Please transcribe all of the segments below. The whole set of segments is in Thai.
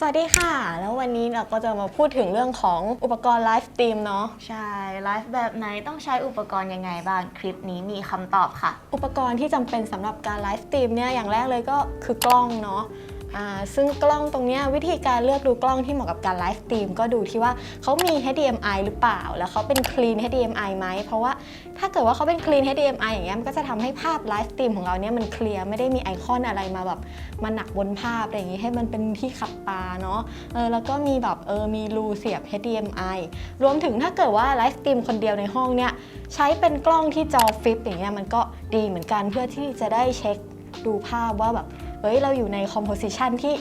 สวัสดีค่ะ แล้ววันนี้เราก็จะมาพูดถึงเรื่องของอุปกรณ์ไลฟ์สตรีมเนาะใช่ไลฟ์แบบไหนต้องใช้อุปกรณ์ยังไงบ้างคลิปนี้มีคำตอบค่ะ อุปกรณ์ที่จำเป็นสำหรับการไลฟ์สตรีมเนี่ยอย่างแรกเลยก็คือกล้องเนาะ ซึ่งกล้องตรงนี้วิธีการเลือกดูกล้องที่เหมาะกับการไลฟ์สตรีมก็ดูที่ว่าเขามี HDMI หรือเปล่า แล้วเขาเป็น clean HDMI ไหม เพราะว่าถ้าเกิดว่าเขาเป็น clean HDMI อย่างเงี้ยมันก็จะทำให้ภาพไลฟ์สตรีมของเราเนี่ยมันเคลียร์ไม่ได้มีไอคอนอะไรมาแบบมาหนักบนภาพอะไรอย่างงี้ให้มันเป็นที่ขับตาเนาะเออแล้วก็มีแบบเออมีรูเสียบ HDMI รวมถึงถ้าเกิดว่าไลฟ์สตรีมคนเดียวในห้องเนี่ยใช้เป็นกล้องที่จอฟิปอย่างเงี้ยมันก็ดีเหมือนกันเพื่อที่จะได้เช็คดูภาพว่าแบบ เฮ้ยเราอยู่ในคอมโพสิชันที่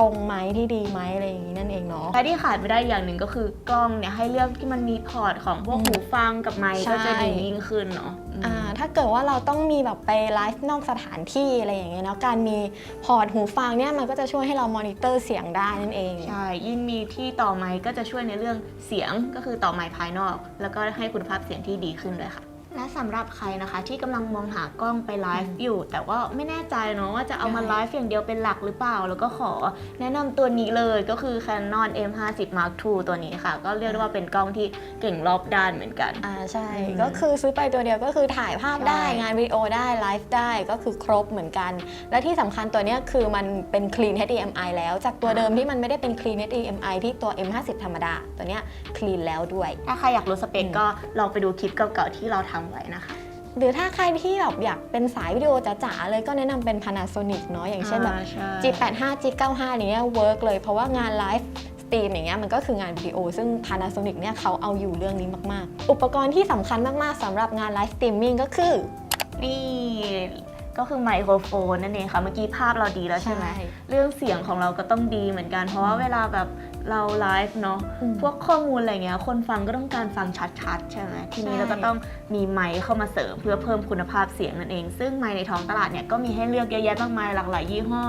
ตรงไหมที่ดีไหมอะไรอย่างงี้นั่นเองเนาะและที่ขาดไม่ได้อย่างหนึ่งก็คือกล้องเนี่ยให้เลือกที่มันมีพอร์ตของพวกอืมหูฟังกับไมค์ใช่ก็จะดียิ่งขึ้นเนาะอืมอ่าถ้าเกิดว่าเราต้องมีแบบไปไลฟ์นอกสถานที่อะไรอย่างเงี้ยเนาะการมีพอร์ตหูฟังเนี่ยมันก็จะช่วยให้เรามอนิเตอร์เสียงได้นั่นเอง ใช่ ยิ่งมีที่ต่อไมค์ก็จะช่วยในเรื่องเสียงก็คือต่อไมค์ภายนอก แล้วก็ให้คุณภาพเสียงที่ดีขึ้นด้วยค่ะ และสำหรับใครนะคะที่กำลังมองหากล้องไปไลฟ์อยู่ แต่ว่าไม่แน่ใจเนาะว่าจะเอามาใช่ไลฟ์อย่างเดียวเป็นหลักหรือเปล่า แล้วก็ขอแนะนำตัวนี้เลยก็คือ Canon M50 Mark II ตัวนี้ค่ะ ก็เรียกได้ว่าเป็นกล้องที่เก่งรอบด้านเหมือนกัน อ่าใช่ อืมก็คือซื้อไปตัวเดียวก็คือถ่ายภาพได้ใช่ งานวิดีโอได้ไลฟ์ได้ก็คือครบเหมือนกัน และที่สำคัญตัวเนี้ยคือมันเป็น clean HDMI แล้วจากตัวเดิมที่มันไม่ได้เป็น clean HDMI ที่ตัว M50 ธรรมดา ตัวเนี้ย clean แล้วด้วย ถ้าใครอยากรู้สเปคอืมก็ลองไปดูคลิปเก่าๆที่เราทำไว้นะคะ หรือถ้าใครที่แบบอยากเป็นสายวิดีโอจ๋าๆเลยก็แนะนำเป็น Panasonic เนาะอย่างเช่นแบบ G85 G95 อย่างเงี้ยเวิร์กเลยเพราะว่างานไลฟ์สตรีมอย่างเงี้ยมันก็คืองานวิดีโอ ซึ่ง Panasonic เนี่ยเขาเอาอยู่เรื่องนี้มากๆ อุปกรณ์ที่สำคัญมากๆสำหรับงานไลฟ์สตรีมมิ่งก็คือ นี่ก็คือไมโครโฟนนั่นเองค่ะ เมื่อกี้ภาพเราดีแล้วใช่ไหมใช่เรื่องเสียงของเราก็ต้องดีเหมือนกัน เพราะว่าเวลาแบบ เราไลฟ์เนาะอืมพวกข้อมูลอะไรเงี้ยคนฟังก็ต้องการฟังชัดๆ ใช่ไหมทีนี้ใช่ เราก็ต้องมีไมค์เข้ามาเสริมเพื่อเพิ่มคุณภาพเสียงนั่นเอง ซึ่งไมค์ในท้องตลาดเนี่ยก็มีให้เลือกเยอะแยะมากมายหลากหลายยี่ห้อ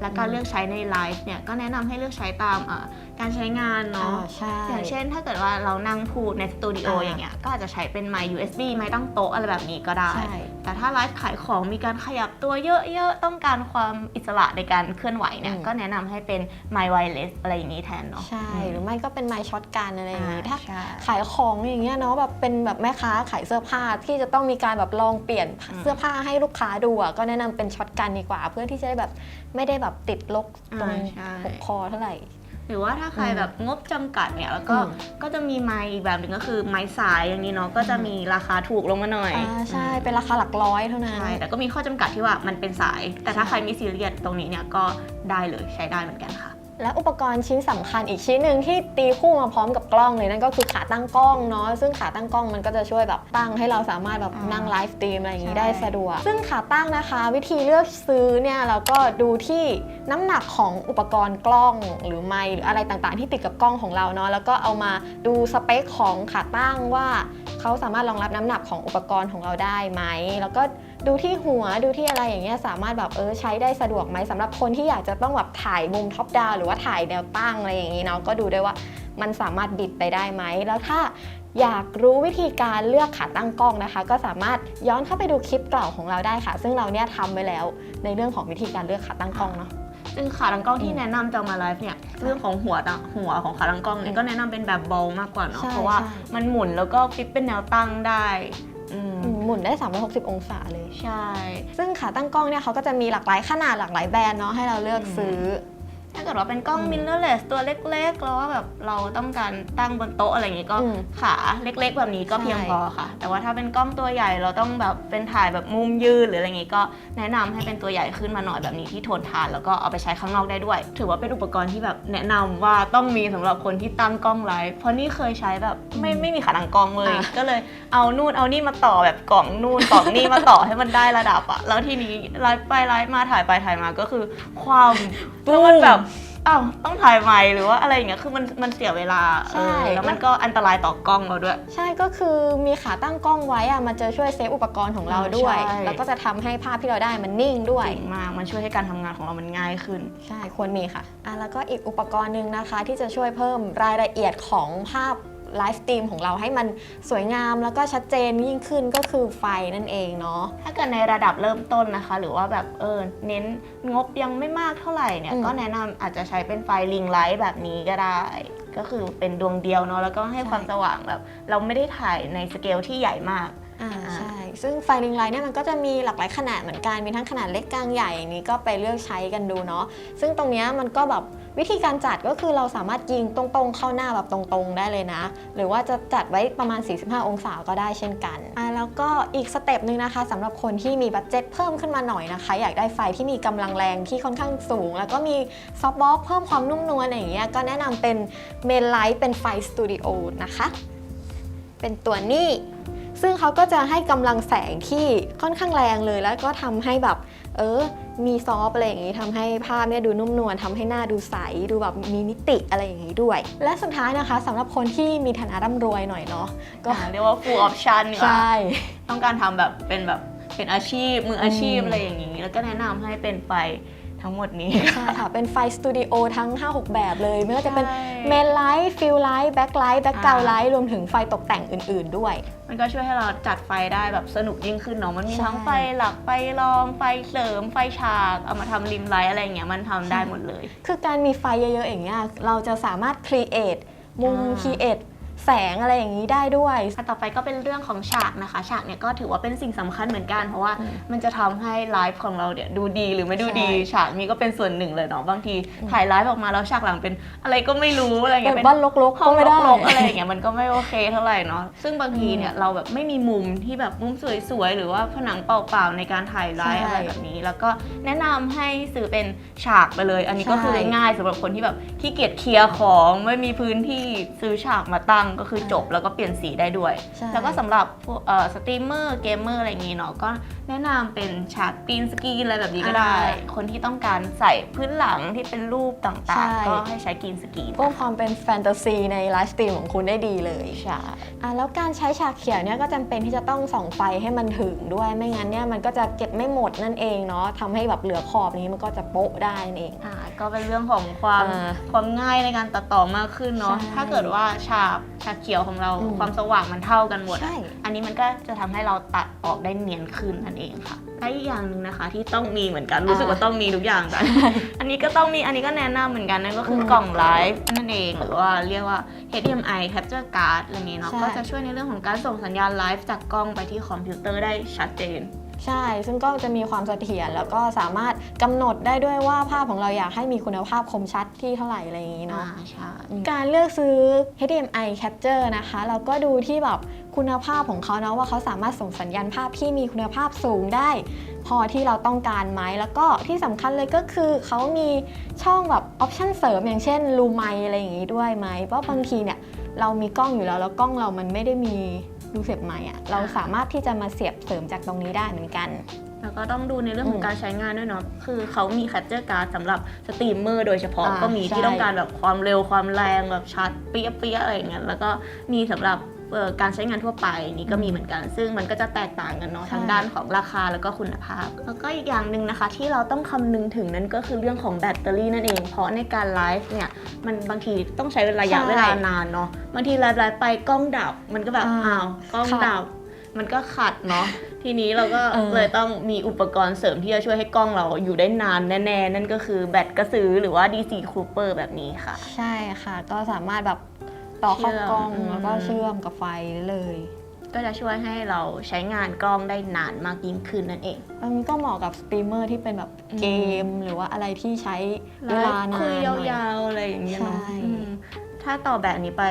และการเลือกใช้ในไลฟ์เนี่ยก็แนะนำให้เลือกใช้ตามอ่า การใช้งานเนาะอ่าใช่ อย่างเช่นถ้าเกิดว่าเรานั่งพูดในสตูดิโออ่าอย่างเงี้ย ก็อาจจะใช้เป็นไมค์ USB ไมค์ตั้งโต๊ะอะไรแบบนี้ก็ได้ใช่แต่ถ้าไลฟ์ขายของมีการขยับตัวเยอะๆ ต้องการความอิสระในการเคลื่อนไหวเนี่ยอืมก็แนะนำให้เป็นไมค์ไวเลสอะไรอย่างนี้แทนเนาะ ใช่ หรือไม่ก็เป็นไมค์ช็อตกันอะไรอย่างงี้ ถ้าใช่ขายของอย่างเงี้ยเนาะแบบเป็นแบบแม่ค้าขายเสื้อผ้าที่จะต้องมีการแบบลองเปลี่ยนอืมเสื้อผ้าให้ลูกค้าดูอะก็แนะนำเป็นช็อตกันดีกว่า เพื่อที่จะได้แบบไม่ได้แบบติดลกตรงอ่าใช่ปกคอเท่าไหร่ หรือว่าถ้าใครอืมแบบงบจำกัดเนี่ยแล้วก็อืมก็จะมีไมค์อีกแบบหนึ่งก็คือไมค์สายอย่างนี้เนาะก็จะมีราคาถูกลงมาหน่อยอ่าใช่อืมเป็นราคาหลักร้อยเท่านั้นใช่แต่ก็มีข้อจำกัดที่ว่ามันเป็นสาย แต่ถ้าใช่ใครมีซีเรียสตรงนี้เนี่ยก็ได้เลยใช้ได้เหมือนกันค่ะและอุปกรณ์ชิ้นสำคัญอีกชิ้นหนึ่งที่ตีคู่มาพร้อมกับกล้องเลยนั่นก็คือขาตั้งกล้องเนาะซึ่งขาตั้งกล้องมันก็จะช่วยแบบตั้งให้เราสามารถแบบอ่านั่นั่งไลฟ์สตรีมอะไรอย่างนี้ใช่ได้สะดวก ซึ่งขาตั้งนะคะ วิธีเลือกซื้อเนี่ยเราก็ดูที่ น้ำหนักของอุปกรณ์กล้องหรือไมค์หรืออะไรต่างๆ ที่ติดกับกล้องของเราเนาะแล้วก็เอามาดูสเปคของขาตั้งว่าเขาสามารถรองรับน้ำหนักของอุปกรณ์ของเราได้ไหม แล้วก็ดูที่หัวดูที่อะไรอย่างเงี้ยสามารถแบบเออใช้ได้สะดวกไหมสำหรับคนที่อยากจะต้องแบบถ่ายมุมท็อปดาวหรือว่าถ่ายแนวตั้งอะไรอย่างงี้เนาะก็ดูได้ว่ามันสามารถบิดไปได้ไหม แล้วถ้าอยากรู้วิธีการเลือกขาตั้งกล้องนะคะ ก็สามารถย้อนเข้าไปดูคลิปเก่าของเราได้ค่ะ ซึ่งเราเนี่ยทำไว้แล้วในเรื่องของวิธีการเลือกขาตั้งกล้องเนาะ ซึ่งขาตั้งกล้องอืที่มแนะนำจะเอามาไลฟ์เนี่ยเรื่องของหัวตั้งหัวของขาตั้งกล้องเนี่อืยมก็แนะนำเป็นแบบบอลมากกว่าเนาะใช่เพราะว่าใช่ มันหมุนแล้วก็ฟิตเป็นแนวตั้งได้อืมอืมหมุนได้ 360 องศาเลย ใช่ ซึ่งขาตั้งกล้องเนี่ยเขาก็จะมีหลากหลายขนาดหลากหลายแบรนด์เนาะให้เราเลือกซื้อ ถ้าเกิดว่าเป็นกล้องอืมมิเรอร์เลสตัวเล็กๆ แล้วว่าแบบเราต้องการตั้งบนโต๊ะอะไรอย่างงี้ก็อืมขาเล็กๆ แบบนี้ก็ใช่เพียงพอค่ะ แต่ว่าถ้าเป็นกล้องตัวใหญ่เราต้องแบบเป็นถ่ายแบบมุมยืนหรืออะไรอย่างงี้ก็แนะนำให้เป็นตัวใหญ่ขึ้นมาหน่อยแบบนี้ที่ทนทานแล้วก็เอาไปใช้ข้างนอกได้ด้วย ถือว่าเป็นอุปกรณ์ที่แบบแนะนำว่าต้องมีสำหรับคนที่ตั้งกล้องไลฟ์เพราะนี่เคยใช้แบบไม่ไม่มีขาตั้งกล้องเลย อะ ก็เลยเอานู่นเอานี่มาต่อแบบกล่องนู่นกล่องนี่มาต่อให้มันได้ระดับอะแล้วทีนี้ไลฟ์ไปไลฟ์มาถ่ายไปถ่ายมาก็คือความ แล้วมันแบบ อ้าวต้องถ่ายใหม่หรือว่าอะไรอย่างเงี้ยคือมันมันเสียเวลาใช่ เออแล้วมันก็อันตรายต่อกล้องเราด้วย ใช่ก็คือมีขาตั้งกล้องไว้อะมันจะช่วยเซฟอุปกรณ์ของเราด้วย ใช่ แล้วก็จะทำให้ภาพที่เราได้มันนิ่งด้วยเก่งมากมันช่วยให้การทำงานของเรามันง่ายขึ้น ใช่ ควรมีค่ะอะ แล้วก็อีกอุปกรณ์หนึ่งนะคะ ที่จะช่วยเพิ่มรายละเอียดของภาพ ไลฟ์สตรีมของเราให้มันสวยงามแล้วก็ชัดเจนยิ่งขึ้นก็คือไฟนั่นเองเนาะถ้าเกิดในระดับเริ่มต้นนะคะ หรือว่าแบบเออเน้นงบยังไม่มากเท่าไหร่เนี่ยอืมก็แนะนำอาจจะใช้เป็นไฟลิงไลท์แบบนี้ก็ได้ ก็คือเป็นดวงเดียวเนาะแล้วก็ให้ความสว่างแบบ เราไม่ได้ถ่ายในสเกลที่ใหญ่มากอ่าอ่าใช่ ซึ่งไฟลิงไลท์เนี่ยมันก็จะมีหลากหลายขนาดเหมือนกัน มีทั้งขนาดเล็กกลางใหญ่อย่างนี้ก็ไปเลือกใช้กันดูเนาะ ซึ่งตรงนี้มันก็แบบวิธีการจัดก็คือเราสามารถยิงตรงๆเข้าหน้าแบบตรงๆได้เลยนะ หรือว่าจะจัดไว้ประมาณ 45 องศาก็ได้เช่นกันอ่าแล้วก็อีกสเต็ปหนึ่งนะคะสำหรับคนที่มีบัตเจ็ตเพิ่มขึ้นมาหน่อยนะคะ อยากได้ไฟที่มีกำลังแรงที่ค่อนข้างสูง แล้วก็มีซอฟต์บล็อกเพิ่มความนุ่มนวลอะไรอย่างเงี้ยก็แนะนำเป็นเมนไลท์เป็นไฟสตูดิโอนะคะ เป็นตัวนี้ ซึ่งเขาก็จะให้กำลังแสงที่ค่อนข้างแรงเลย แล้วก็ทำให้แบบเออมีซอฟต์อะไรอย่างงี้ทำให้ภาพเนี่ยดูนุ่มนวลทำให้หน้าดูใส ดูแบบมีมิติอะไรอย่างงี้ด้วย และสุดท้ายนะคะสำหรับคนที่มีฐานะร่ำรวยหน่อยเนาะก็ก็เรียกว่า full option ดีกว่าใช่ต้องการทำแบบเป็นแบบเป็นอาชีพมืออาชีพอืมอะไรอย่างนี้ แล้วก็แนะนำให้เป็นไฟ ทั้งหมดนี้ ใช่ค่ะ เป็นไฟสตูดิโอทั้ง 5-6 แบบเลย ไม่ว่าจะเป็นใช่ เมนไลท์ฟิลไลท์แบ็คไลท์แบ็คกราวไลอ่าท์รวมถึงไฟตกแต่งอื่น ๆ ด้วย มันก็ช่วยให้เราจัดไฟได้แบบสนุกยิ่งขึ้นเนาะ มันมีใช่ ทั้งไฟหลัก ไฟรอง ไฟเสริม ไฟฉาก เอามาทำริมไลท์อะไรอย่างเงี้ย มันทำได้หมดเลย คือการมีไฟเยอะ ๆ อย่างเงี้ยเราจะสามารถครีเอทมุม อ่าครีเอท แสงอะไรอย่างนี้ได้ด้วยอะต่อไปก็เป็นเรื่องของฉากนะคะ ฉากเนี่ยก็ถือว่าเป็นสิ่งสำคัญเหมือนกัน เพราะว่าอืมมันจะทำให้ไลฟ์ของเราเนี่ยดูดีหรือไม่ดูดีใช่ฉากนี้ก็เป็นส่วนหนึ่งเลยเนาะบางทีถ่ายไลฟ์ออกมาแล้วฉากหลังเป็นอะไรก็ไม่รู้อะไรเงี้ยแบบเป็นบ้านรกๆห้ก็องไม่ได้รกๆอะไรอย่างเงี้ยมันก็ไม่โอเคเท่าไหร่เนาะซึ่งบางทีเนี่ยเราแบบไม่มีมุมที่แบบมุมสวยๆหรือว่าผนังเปล่าๆในการถ่ายไลฟ์ใช่อะไรแบบนี้ แล้วก็แนะนำให้ซื้อเป็นฉากไปเลย อันนี้ก็คือใช่ง่ายสำหรับคนที่แบบขี้เกียจเคลียร์ของไม่มีพื้นที่ซื้อฉากมาตั้งก็คือจบแล้วก็เปลี่ยนสีได้ด้วยใช่แล้วก็สำหรับพวกเอ่อสตรีมเมอร์เกมเมอร์อะไรอย่างงี้เนาะก็แนะนำเป็นฉากปีนสกรีนอะไรแบบนี้ก็ได้ คนที่ต้องการใส่พื้นหลังที่เป็นรูปต่างใช่ๆก็ให้ใช้กรีนสกรีนเพิ่มความเป็นแฟนตาซีในไลฟ์สตรีมของคุณได้ดีเลยใช่อะแล้วการใช้ฉากเขียวเนี่ยก็จำเป็นที่จะต้องส่องไฟให้มันถึงด้วยไม่งั้นเนี่ยมันก็จะเก็บไม่หมดนั่นเองเนาะทำให้แบบเหลือขอบนี้มันก็จะโป๊ะได้นั่นเองอ่าก็เป็นเรื่องของความอ่าความง่ายในการตัดต่อมากขึ้นเนาะใช่ถ้าเกิดว่าฉากฉากเขียวของเราอืมความสว่างมันเท่ากันหมดอะใช่ อันนี้มันก็จะทำให้เราตัดออกได้เนียนขึ้นนั่นเองค่ะและอีกอย่างหนึ่งนะคะ ที่ต้องมีเหมือนกันรู้สึกว่าต้องมีทุกอย่างกัน อันนี้ก็ต้องมีอันนี้ก็แนะนำเหมือนกันนั่นก็คืออมกล่องไลฟ์นั่นเอง หรือว่าเรียกว่า HDMI capture card อะไรนี้เนาะใช่ ก็จะช่วยในเรื่องของการส่งสัญญาณไลฟ์จากกล้องไปที่คอมพิวเตอร์ได้ชัดเจน ใช่ ซึ่งก็จะมีความเสถียรแล้วก็สามารถกำหนดได้ด้วยว่าภาพของเราอยากให้มีคุณภาพคมชัดที่เท่าไหร่อะไรอย่างนี้เนาะอ่าใช่การเลือกซื้อ HDMI capture นะคะ เราก็ดูที่แบบคุณภาพของเขานะว่าเขาสามารถส่งสัญญาณภาพที่มีคุณภาพสูงได้ พอที่เราต้องการไหมแล้วก็ที่สำคัญเลยก็คือเขามีช่องแบบออปชันเสริมอย่างเช่นรูไมอะไรอย่างนี้ด้วยไหมเพราะบางทีเนี่ยเรามีกล้องอยู่แล้วแล้วกล้องเรามันไม่ได้มี รูเสียบไมค์อะเราสามารถที่จะมาเสียบเสริมจากตรงนี้ได้เหมือนกัน แล้วก็ต้องดูในเรื่องขออืงมการใช้งานด้วยเนาะ คือเขามี capture card สำหรับสตรีมเมอร์โดยเฉพาะอ่าก็มีที่ใช่ต้องการแบบความเร็วความแรงแบบชัดเปี้ยเปี้ยๆอะไรอย่างเงี้ย แล้วก็มีสำหรับเอ่อ การใช้งานทั่วไปนี่ก็มีเหมือนกัน ซึ่งมันก็จะแตกต่างกันเนาะใช่ทางด้านของราคาแล้วก็คุณภาพ แล้วก็อีกอย่างหนึ่งนะคะที่เราต้องคำนึงถึงนั่นก็คือเรื่องของแบตเตอรี่นั่นเอง เพราะในการไลฟ์เนี่ยมันบางทีต้องใช้ระยะเวลานานเนาะบางทีไลฟ์ไลฟ์ไปกล้องดับ มันก็แบบอ่าอ้าวกล้องค่ะดับมันก็ขัดเนาะทีนี้เราก็เออเลยต้องมีอุปกรณ์เสริมที่จะช่วยให้กล้องเราอยู่ได้นานแน่ๆ นั่นก็คือแบตกระสือหรือว่า DC Cooper แบบนี้ค่ะ ใช่ค่ะ ก็สามารถแบบ ต่อเข้ากล้องเชื่อม แล้วก็อืมเชื่อมกับไฟได้เลย ก็จะช่วยให้เราใช้งานกล้องได้นานมากยิ่งขึ้นนั่นเอง อันนี้ก็เหมาะกับสตรีมเมอร์ที่เป็นแบบอืมเกมหรือว่าอะไรที่ใช้เวลานานคุยหน่อยยาวๆอะไรอย่างเงี้ยเนาะใช่ อืมถ้าต่อแบบนี้ไป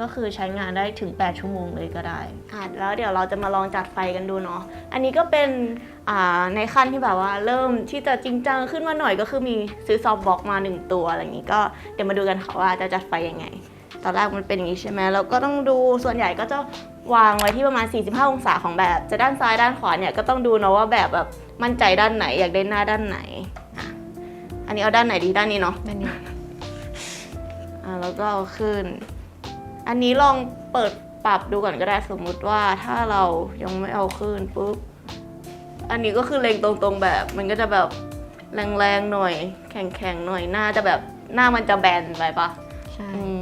ก็คือใช้งานได้ถึง 8 ชั่วโมงเลยก็ได้อะแล้วเดี๋ยวเราจะมาลองจัดไฟกันดูเนาะ อันนี้ก็เป็นอ่าในขั้นที่แบบว่าเริ่มที่จะจริงจังขึ้นมาหน่อยก็คือมีซื้อซอฟต์บ็อกมา 1 ตัวอะไรอย่างนี้ก็เดี๋ยวมาดูกันค่ะว่าจะจัดไฟยังไง ตอนแรกมันเป็นอย่างนี้ใช่ไหมแล้วก็ต้องดูส่วนใหญ่ก็จะวางไว้ที่ประมาณ 45 องศาของแบบ จะด้านซ้ายด้านขวาเนี่ยก็ต้องดูเนาะว่าแบบแบบมั่นใจด้านไหนอยากได้หน้าด้านไหนอะอันนี้เอาด้านไหนดีด้านนี้เนาะนั่นนี่อะแล้วก็เอาขึ้น อันนี้ลองเปิดปรับดูก่อนก็ได้สมมุติว่าถ้าเรายังไม่เอาขึ้นปุ๊บอันนี้ก็คือเล็งตรงๆแบบ มันก็จะแบบแรงๆหน่อย แข็งๆหน่อยหน้าจะแบบหน้ามันจะแบนไปปะใช่อืมก็ร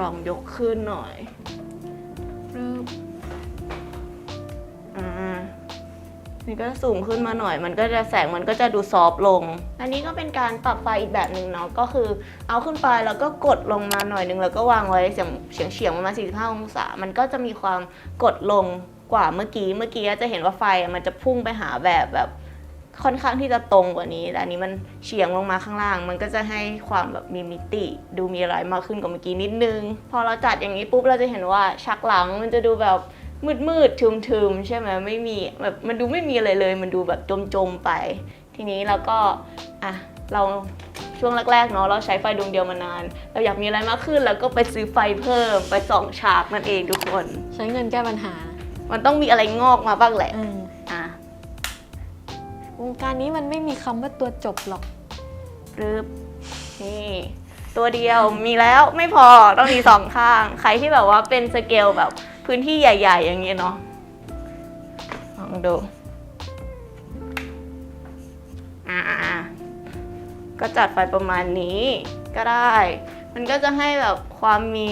ลองยกขึ้นหน่อยปึ๊บอ่านี่ก็สูงขึ้นมาหน่อย มันก็จะแสงมันก็จะดูซอฟต์ลง อันนี้ก็เป็นการปรับไฟอีกแบบหนึ่งเนาะ ก็คือเอาขึ้นไปแล้วก็กดลงมาหน่อยหนึงแล้วก็วางไว้เฉียงเฉียงเฉียงๆประมาณ45 องศา มันก็จะมีความกดลงกว่าเมื่อกี้ เมื่อกี้จะเห็นว่าไฟอะมันจะพุ่งไปหาแบบแบบ ค่อนข้างที่จะตรงกว่านี้ แต่อันนี้มันเฉียงลงมาข้างล่าง มันก็จะให้ความแบบมีมิติ ดูมีอะไรมากขึ้นกว่าเมื่อกี้นิดนึง พอเราจัดอย่างนี้ปุ๊บเราจะเห็นว่าฉากหลังมันจะดูแบบมืดมืดๆทึมๆใช่ไหมไม่มีแบบมันดูไม่มีอะไรเลย มันดูแบบจมๆไป ทีนี้เราก็อะเราช่วงแรกๆเนาะเราใช้ไฟดวงเดียวมานาน เราอยากมีอะไรมากขึ้นแล้วก็ไปซื้อไฟเพิ่มไปส่องฉากนั่นเองทุกคน ใช้เงินแก้ปัญหา มันต้องมีอะไรงอกมาบ้างแหละอืมอะ วงการนี้มันไม่มีคำว่าตัวจบหรอกรึบนี่ตัวเดียวมีแล้วไม่พอต้องมีสองข้าง ใครที่แบบว่าเป็นสเกลแบบพื้นที่ใหญ่ ๆ อย่างเงี้ยเนาะลองดูอ่าก็จัดไฟประมาณนี้ก็ได้ มันก็จะให้แบบความมี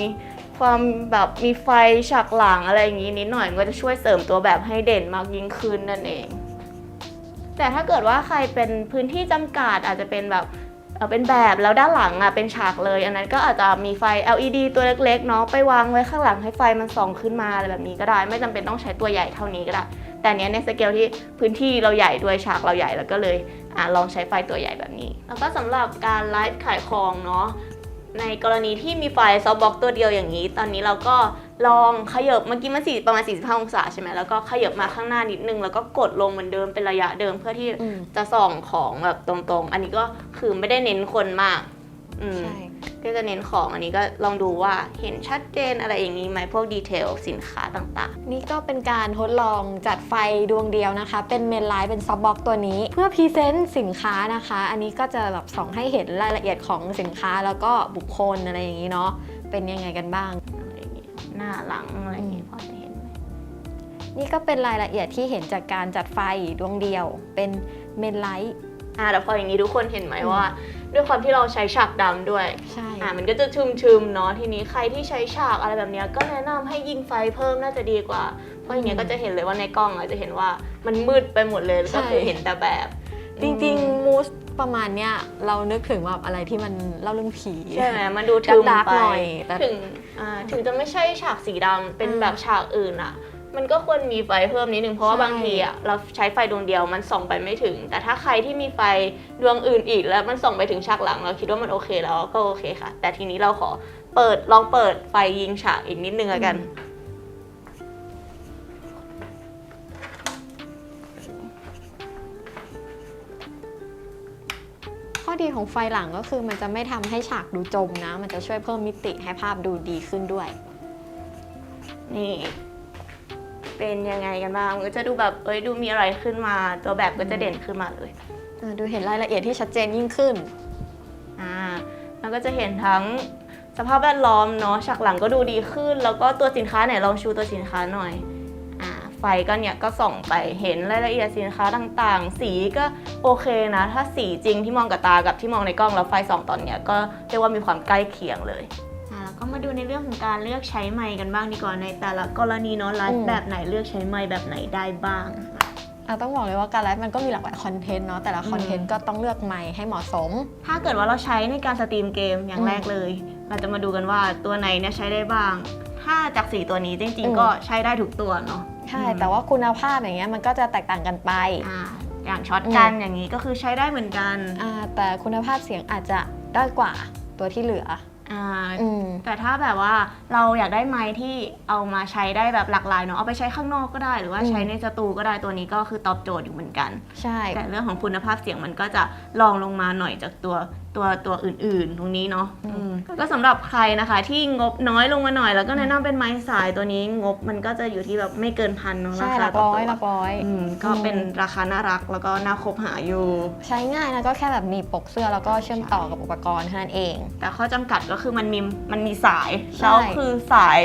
ความแบบมีไฟฉากหลังอะไรอย่างงี้นิดหน่อย ก็จะช่วยเสริมตัวแบบให้เด่นมากยิ่งขึ้นนั่นเอง แต่ถ้าเกิดว่าใครเป็นพื้นที่จำกัดอาจจะเป็นแบบเป็นแบบแล้วด้านหลังอะเป็นฉากเลย อันนั้นก็อาจจะมีไฟ LED ตัวเล็กๆเนาะไปวางไว้ข้างหลังให้ไฟมันส่องขึ้นมาอะไรแบบนี้ก็ได้ ไม่จำเป็นต้องใช้ตัวใหญ่เท่านี้ก็ได้ แต่เนี้ยในสเกลที่พื้นที่เราใหญ่ด้วยฉากเราใหญ่แล้วก็เลยอะลองใช้ไฟตัวใหญ่แบบนี้ แล้วก็สำหรับการไลฟ์ขายของเนาะในกรณีที่มีไฟซอฟต์บ็อกตัวเดียวอย่างนี้ ตอนนี้เราก็ ลองขยับเมื่อกี้มันสี่ประมาณ 45 องศาใช่ไหมแล้วก็ขยับมาข้างหน้านิดนึง แล้วก็กดลงเหมือนเดิมเป็นระยะเดิมเพื่อที่อืมจะส่องของแบบตรงๆ อันนี้ก็คือไม่ได้เน้นคนมากอืมใช่ก็จะเน้นของอันนี้ก็ลองดูว่าเห็นชัดเจนอะไรอย่างนี้ไหมพวกดีเทลสินค้าต่างนี่ก็เป็นการทดลองจัดไฟดวงเดียวนะคะ เป็นเมนไลท์เป็นซับบ็อกตัวนี้ เพื่อพรีเซนต์สินค้านะคะ อันนี้ก็จะแบบส่องให้เห็นรายละเอียดของสินค้าแล้วก็บุคคลอะไรอย่างนี้เนาะเป็นยังไงกันบ้าง หน้าหลังอะไรอย่างนี้พอจะเห็นไหมนี่ก็เป็นรายละเอียดที่เห็นจากการจัดไฟดวงเดียว เป็นเมนไลท์อ่าแต่พออย่างนี้ทุกคนเห็นไหมอืมว่า ด้วยความที่เราใช้ฉากดำด้วยใช่ อ่ามันก็จะชุมๆเนาะทีนี้ใครที่ใช้ฉากอะไรแบบเนี้ยก็แนะนำให้ยิงไฟเพิ่มน่าจะดีกว่า เพราะอย่างเงี้ยก็จะเห็นเลยว่าในกล้องอะจะเห็นว่ามันมืดไปหมดเลยแล้วก็คือเห็นแต่แบบ จริงๆมูส ประมาณเนี้ยเรานึกถึงแบบอะไรที่มันเล่าเรื่องผีใช่ไหมมันดูทึมดาร์กไปๆหน่อยแต่ถึงอ่าถึงจะไม่ใช่ฉากสีดำเป็นอืมแบบฉากอื่นอะ มันก็ควรมีไฟเพิ่มนิดนึงเพราะว่าใช่บางทีอะเราใช้ไฟดวงเดียวมันส่องไปไม่ถึง แต่ถ้าใครที่มีไฟดวงอื่นอีกแล้วมันส่องไปถึงฉากหลังเราคิดว่ามันโอเคแล้วก็โอเคค่ะ แต่ทีนี้เราขอเปิดลองเปิดไฟยิงฉากอีกนิดนึงแล้วกัน ข้อดีของไฟหลังก็คือมันจะไม่ทำให้ฉากดูจมนะ มันจะช่วยเพิ่มมิติให้ภาพดูดีขึ้นด้วย นี่ เป็นยังไงกันบ้างมันก็จะดูแบบเอ้ยดูมีอะไรขึ้นมา ตัวแบบก็จะเด่นขึ้นมาเลยอ่าดูเห็นรายละเอียดที่ชัดเจนยิ่งขึ้น อ่าแล้วก็จะเห็นทั้งสภาพแวดล้อมเนาะฉากหลังก็ดูดีขึ้น แล้วก็ตัวสินค้าไหนลองชูตัวสินค้าหน่อยอ่า ไฟก็เนี่ยก็ส่องไปเห็นรายละเอียดสินค้าต่างๆ สีก็โอเคนะ ถ้าสีจริงที่มองกับตากับที่มองในกล้องแล้วไฟส่องตอนเนี้ยก็เรียกว่ามีความใกล้เคียงเลยอ่าแล้วก็มาดูในเรื่องของการเลือกใช้ไมค์กันบ้างดีกว่าในแต่ละกรณีเนาะไลอืฟ์มแบบไหนเลือกใช้ไมค์แบบไหนได้บ้างอะต้องบอกเลยว่าการไลฟ์มันก็มีหลากหลายคอนเทนต์เนาะแต่ละคอนเทนต์ก็ต้องเลือกไมค์ให้เหมาะสม ถ้าเกิดว่าเราใช้ในการสตรีมเกมอย่างอืมแรกเลย เราจะมาดูกันว่าตัวไหนเนี่ยใช้ได้บ้าง ถ้าจากสีตัวนี้จริงอืมๆก็ใช้ได้ทุกตัวเนาะ ใช่อืมแต่ว่าคุณภาพอย่างเงี้ยมันก็จะแตกต่างกันไปอ่าอย่างช็อตกันอืมอย่างนี้ก็คือใช้ได้เหมือนกันอ่าแต่คุณภาพเสียงอาจจะด้อยกว่าตัวที่เหลืออ่าอืมแต่ถ้าแบบว่าเราอยากได้ไม้ที่เอามาใช้ได้แบบหลากหลายเนาะเอาไปใช้ข้างนอกก็ได้ หรือว่าอืมใช้ในสตูก็ได้ตัวนี้ก็คือตอบโจทย์อยู่เหมือนกัน ใช่ แต่เรื่องของคุณภาพเสียงมันก็จะลองลงมาหน่อยจากตัวตัวตัวอื่นๆ ตรงนี้เนาะอืมก็สำหรับใครนะคะ ที่งบน้อยลงมาหน่อย แล้วก็แนะนำเป็นไม้สายตัวนี้งบมันก็จะอยู่ที่แบบไม่เกินพันเนาะใช่ราหคาลักต่อร้อยตัวหลักร้อย อืมก็เป็นราคาน่ารักแล้วก็น่าคบหาอยู่ ใช้ง่ายนะก็แค่แบบหนีบปกเสื้อแล้วก็เชื่อมต่อกับอุปกรณ์เท่านั้นเอง แต่ข้อจำกัดก็คือมันมีมันมีสายใช่แล้วคือสาย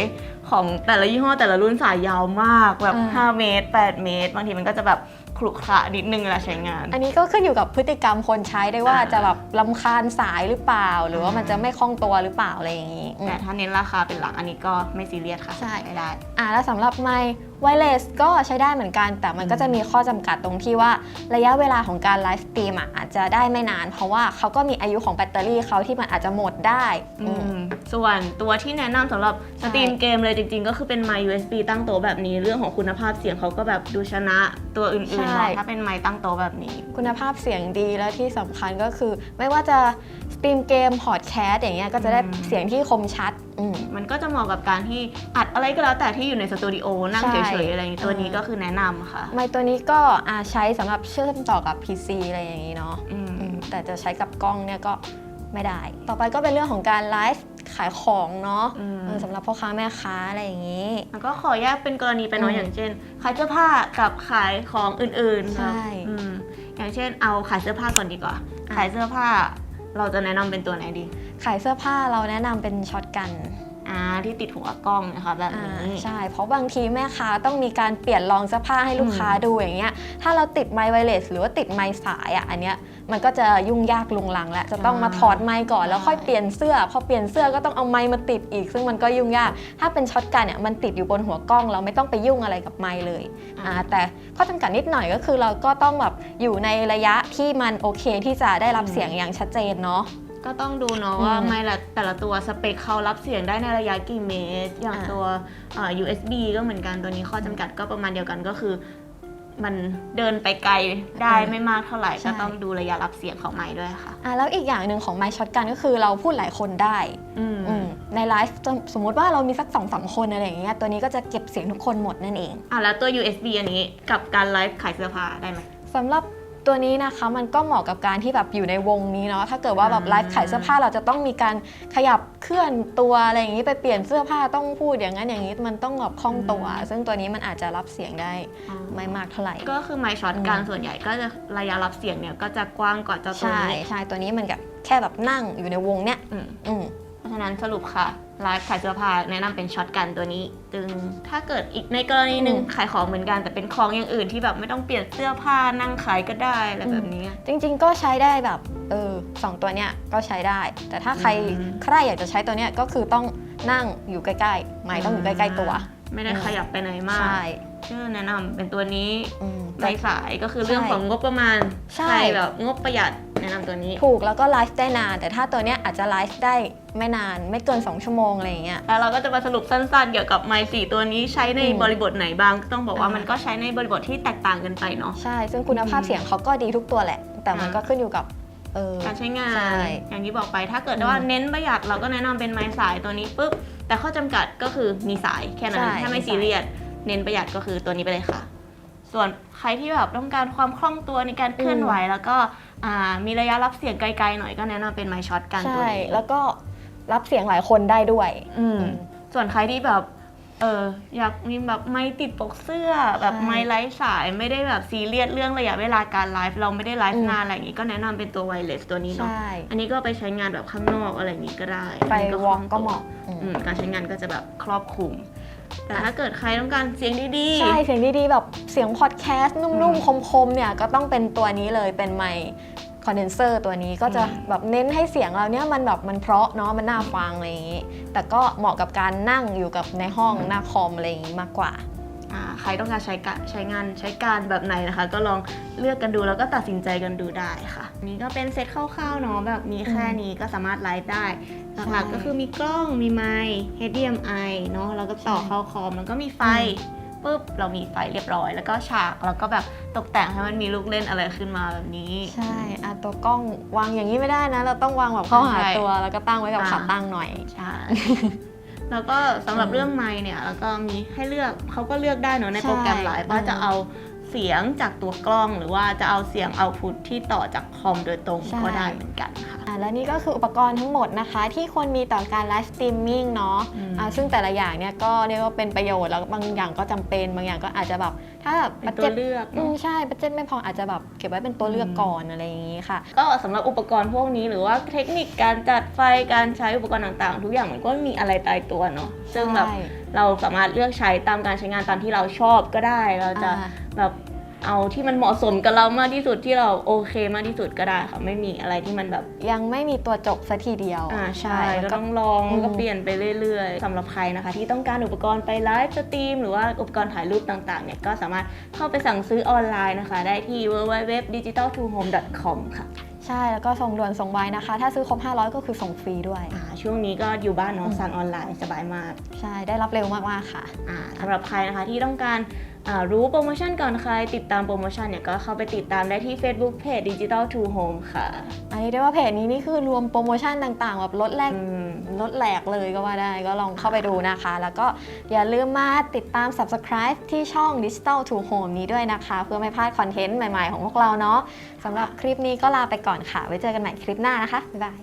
ของแต่ละยี่ห้อแต่ละรุ่นสายยาวมากแบบ อ่า 5 เมตร 8 เมตร บางทีมันก็จะแบบ ครุขระนิดนึงเวลาใช้งาน อันนี้ก็ขึ้นอยู่กับพฤติกรรมคนใช้ได้วยว่าอ่า จะแบบลำคาญสายหรือเปล่า หรือว่าอ่ามัมันจะไม่คล่องตัวหรือเปล่าอะไรอย่างนี้อืม แต่ถ้าเน้นราคาเป็นหลักอันนี้ก็ไม่ซีเรียสค่ะใช่ ไม่ได้ อ่าแล้วสำหรับไมค์ ไวเลสก็ใช้ได้เหมือนกัน แต่มันก็จะมีข้อจำกัดตรงที่ว่าระยะเวลาของการไลฟ์สตรีมอะอาจจะได้ไม่นาน เพราะว่าเขาก็มีอายุของแบตเตอรี่เขาที่มันอาจจะหมดได้อือืมมส่วนตัวที่แนะนำสำหรับสตรีมเกมเลยจริง ๆ ก็คือเป็นไมค์ USB ตั้งโต๊ะแบบนี้เรื่องของคุณภาพเสียงเขาก็แบบดูชนะตัวอื่นๆใช่เนาะถ้าเป็นไมค์ตั้งโต๊ะแบบนี้ คุณภาพเสียงดีและที่สำคัญก็คือไม่ว่าจะส ตรีมเกมพอดแคสต์อย่างเงี้ยก็จะได้อืมเสียงที่คมชัดอืม มันก็จะเหมาะกับการที่อัดอะไรก็แล้วแต่ที่อยู่ในสตูดิโอนั่งใช่ เฉยๆอะไรอย่างนี้ตัวนี้เออก็คือแนะนำค่ะไมค์ตัวนี้ก็อ่าใช้สำหรับเชื่อมต่อกับ PC อะไรอย่างนี้เนาะ อืม อืมแต่จะใช้กับกล้องเนี่ยก็ไม่ได้ ต่อไปก็เป็นเรื่องของการไลฟ์ขายของเนาะอืม เออสำหรับพ่อค้าแม่ค้าอะไรอย่างนี้ มันก็ขอแยกเป็นกรณีไปเนาะอืมอย่างเช่น ขายเสื้อผ้ากับขายของอื่นๆใช่อืมอย่างเช่นเอาขายเสื้อผ้าก่อนดีกว่า อะ ขายเสื้อผ้า เราจะแนะนำเป็นตัวไหนดี ขายเสื้อผ้าเราแนะนำเป็นช็อตกัน อ่าที่ติดหัวกล้องนะคะแบบอ่านี้ ใช่ เพราะบางทีแม่ค้าต้องมีการเปลี่ยนรองเสื้อผ้าให้ลูกค้าดูอย่างเงี้ย ถ้าเราติดไมค์ไวเลสหรือว่าติดไมค์สายอะอันเนี้ยมันก็จะยุ่งยากลุงลังแล้วจะต้องมาถอดไมค์ก่อนแล้วค่อยเปลี่ยนเสื้อ พอเปลี่ยนเสื้อก็ต้องเอาไมค์มาติดอีก ซึ่งมันก็ยุ่งยาก ถ้าเป็นช็อตกันเนี่ยมันติดอยู่บนหัวกล้อง เราไม่ต้องไปยุ่งอะไรกับไมค์เลยอ่าแต่ข้อจำกัดนิดหน่อยก็คือเราก็ต้องแบบอยู่ในระยะที่มันโอเคที่จะได้รับเสียงอย่างชัดเจนเนาะ ก็ต้องดูเนาะอืมว่าไม่ละแต่ละตัวสเปคเขารับเสียงได้ในระยะกี่เมตร อย่างอ่าตัวเอ่อ USB ก็เหมือนกันตัวนี้ข้อจำกัดก็ประมาณเดียวกันก็คือ มันเดินไปไกลได้ไม่มากเท่าไหร่ใช่ ก็ต้องดูระยะรับเสียงของไมค์ด้วยค่ะ อะแล้วอีกอย่างหนึ่งของไมค์ช็อตกันก็คือเราพูดหลายคนได้อืมอืมในไลฟ์สมมุติว่าเรามีสักสองสามคนอะไรอย่างเงี้ยตัวนี้ก็จะเก็บเสียงทุกคนหมดนั่นเอง อะแล้วตัว USB อันนี้กับการไลฟ์ขายเสื้อผ้าได้ไหมสำหรับ ตัวนี้นะคะมันก็เหมาะกับการที่แบบอยู่ในวงนี้เนาะถ้าเกิดว่าแบบอ่าไลฟ์ขายเสื้อผ้าเราจะต้องมีการขยับเคลื่อนตัวอะไรอย่างนี้ไปเปลี่ยนเสื้อผ้าต้องพูดอย่างนั้นอย่างนี้มันต้องแบบคล่องตัว ซึ่งตัวนี้มันอาจจะรับเสียงได้ไม่มากเท่าไหร่ ก็คือไมค์ช็อตกันอืมส่วนใหญ่ก็จะระยะรับเสียงเนี่ยก็จะกว้างกว่าเจ้าตัวใช่นี้ใช่ตัวนี้มันกับแค่แบบนั่งอยู่ในวงเนี้ยอืมอืมเพราะฉะนั้นสรุปค่ะไลฟ์ขายเสื้อผ้าแนะนำเป็นช็อตกันตัวนี้ตึงถ้าเกิดอีกในกรณีหนึ่งอืมขายของเหมือนกันแต่เป็นของอย่างอื่นที่แบบไม่ต้องเปลี่ยนเสื้อผ้านั่งขายก็ได้อะไรแบบนี้ จริง ๆ ก็ใช้ได้แบบเออสองตัวเนี้ยก็ใช้ได้ แต่ถ้าใครอืม ใครอยากจะใช้ตัวเนี้ยก็คือต้องนั่งอยู่ใกล้ๆไม้ต้องอยู่ใกล้ๆตัว ไม่ได้ขยับไปไหนมากใช่ชื่อแนะนำเป็นตัวนี้อืมไม่สายก็คือเรื่องใช่ของงบประมาณใช่ใครแบบงบประหยัดแนะนำ ตัวนี้ ถูกแล้วก็ไลฟ์ได้นาน แต่ถ้าตัวเนี้ยอาจจะไลฟ์ได้ไม่นานไม่เกิน 2 ชั่วโมงอะไรอย่างเงี้ย แล้วเราก็จะมาสรุปสั้นๆ เกี่ยวกับไมค์สี่ตัวนี้ใช้ในอืมบริบทไหนบ้าง ต้องบอกว่าอ่ามัมันก็ใช้ในบริบทที่แตกต่างกันไปเนาะ ใช่ ซึ่งคุณภาพอืมเสียงเขาก็ดีทุกตัวแหละ แต่มันอ่าก็ขึ้นอยู่กับเออการใช้งานใช่อย่างที่บอกไป ถ้าเกิดอืมว่าเน้นประหยัดเราก็แนะนำเป็นไม้สายตัวนี้ปุ๊บ แต่ข้อจำกัดก็คือมีสายแค่นั้นใช่ถ้าไม่มีสายซีเรียส เน้นประหยัดก็คือตัวนี้ไปเลยค่ะ ส่วนใครที่แบบต้องการความคล่องตัวในการเคลื่อนไหวแล้วก็ อ่ามีระยะรับเสียงไกลๆหน่อยก็แนะนำเป็นไม้ช็อตกันตัวใช่ นี้แล้วก็รับเสียงหลายคนได้ด้วย อืมอืมส่วนใครที่แบบเอออยากมีแบบไม่ติดปกเสื้อแบบใช่ไม่ไร้สายไม่ได้แบบซีเรียสเรื่องระยะเวลาการไลฟ์เราไม่ได้ไลอืฟ์ม นานอะไรอย่างงี้ก็แนะนำเป็นตัวไวเลสตัวนี้เนาะ ใช่ อันนี้ก็ไปใช้งานแบบข้างนอกอะไรอย่างงี้ก็ได้ไปนนี้วอล์กคล่ก็งเหตัวมาะอืม อืมการใช้งานก็จะแบบครอบคลุม แต่ถ้าเกิดใครต้องการเสียงดีๆ ใช่เสียงดีๆ แบบเสียงพอดแคสต์นุ่มอืมๆคมๆ เนี่ยก็ต้องเป็นตัวนี้เลยเป็นไมค์คอนเดนเซอร์ตัวนี้ก็จะอืมแบบเน้นให้เสียงเราเนี่ยมันแบบมันเพราะเนาะมันน่าฟังอะไรอย่างนี้ แต่ก็เหมาะกับการนั่งอยู่กับในห้องหน้าคอมอะไรอย่างนี้มากกว่าอ่า ใครต้องการใช้กะใช้งานใช้การแบบไหนนะคะ ก็ลองเลือกกันดูแล้วก็ตัดสินใจกันดูได้ค่ะอันนี้ก็เป็นเซตคร่าวๆเนาะแบบมีแค่นี้ก็สามารถไลฟ์ได้ หลักๆก็คือมีกล้องมีไมค์ HDMI เนาะแล้วก็ต่อเข้าคอมแล้วก็มีไฟปุ๊บเรามีไฟเรียบร้อย แล้วก็ฉากแล้วก็แบบตกแต่งให้มันมีลูกเล่นอะไรขึ้นมาแบบนี้ ใช่อะตัวกล้องวางอย่างนี้ไม่ได้นะ เราต้องวางแบบเข้าหาใช่ตัว แล้วก็ตั้งไว้กับอ่าขาตั้งหน่อยใช่ แล้วก็สำหรับอืมเรื่องไมค์เนี่ยแล้วก็มีให้เลือกเขาก็เลือกได้เนอะในใช่โปรแกรมไลฟ์ว่าอืม จะเอา เสียงจากตัวกล้อง หรือว่าจะเอาเสียงเอาพุทที่ต่อจากคอมโดยตรงก็ได้เหมือนกันค่ะอะและนี่ก็คืออุปกรณ์ทั้งหมดนะคะ ที่ควรมีต่อการไลฟ์สตรีมมิ่งเนาะอืมอะซึ่งแต่ละอย่างเนี่ยก็เรียกว่าเป็นประโยชน์แล้วบางอย่างก็จำเป็นบางอย่างก็อาจจะแบบถ้าเป็นบัดตัเจ็วตเลือกอืเนมอะใช่บัดเจ็ตไม่พออาจจะแบบเก็บไว้เป็นตัวเลือกอืมก่อนอะไรอย่างนี้ค่ะ ก็สำหรับอุปกรณ์พวกนี้หรือว่าเทคนิคการจัดไฟการใช้อุปกรณ์ต่างๆ ทุกอย่างมันก็มีอะไรตายตัวเนาะซึ่งแบบใช่ เราสามารถเลือกใช้ตามการใช้งานตามที่เราชอบก็ได้ เราจะอ่า แบบเอาที่มันเหมาะสมกับเรามากที่สุดที่เราโอเคมากที่สุดก็ได้ค่ะไม่มีอะไรที่มันแบบ ยังไม่มีตัวจบสัทีเดียวอ่าใช่แล้ก็วก็ ต้องลองอืม ก็เปลี่ยนไปเรื่อยๆสำหรับใครนะคะ ที่ต้องการอุปกรณ์ไปไลฟ์สตรีมหรือว่าอุปกรณ์ถ่ายรูปต่างๆเนี่ยก็สามารถเข้าไปสั่งซื้อออนไลน์นะคะ ได้ที่ www.digital2home.com ค่ะ ใช่แล้วก็ส่งด่วนส่งไวนะคะ ถ้าซื้อครบ 500 ก็คือส่งฟรีด้วย อ่าช่วงนี้ก็อยู่บ้านเนาะสั่งออนไลน์สบายมาก ใช่ได้รับเร็วมากๆค่ะ อ่าสำหรับใครนะคะที่ต้องการอ่า รู้โปรโมชั่นก่อนใครติดตามโปรโมชั่นเนี่ยก็เข้าไปติดตามได้ที่ Facebook Page Digital to Home ค่ะ อันนี้ได้ว่าเพจนี้นี่คือรวมโปรโมชั่นต่างๆแบบลดแลกอืมลดแหลกเลยก็ว่าได้ก็ลองเข้าไปดูนะคะ แล้วก็อย่าลืมมาติดตาม subscribe ที่ช่อง Digital to Home นี้ด้วยนะคะ เพื่อไม่พลาดคอนเทนต์ใหม่ๆของพวกเราเนาะสำหรับคลิปนี้ก็ลาไปก่อนค่ะ ไว้เจอกันใหม่คลิปหน้านะคะ บ๊ายบาย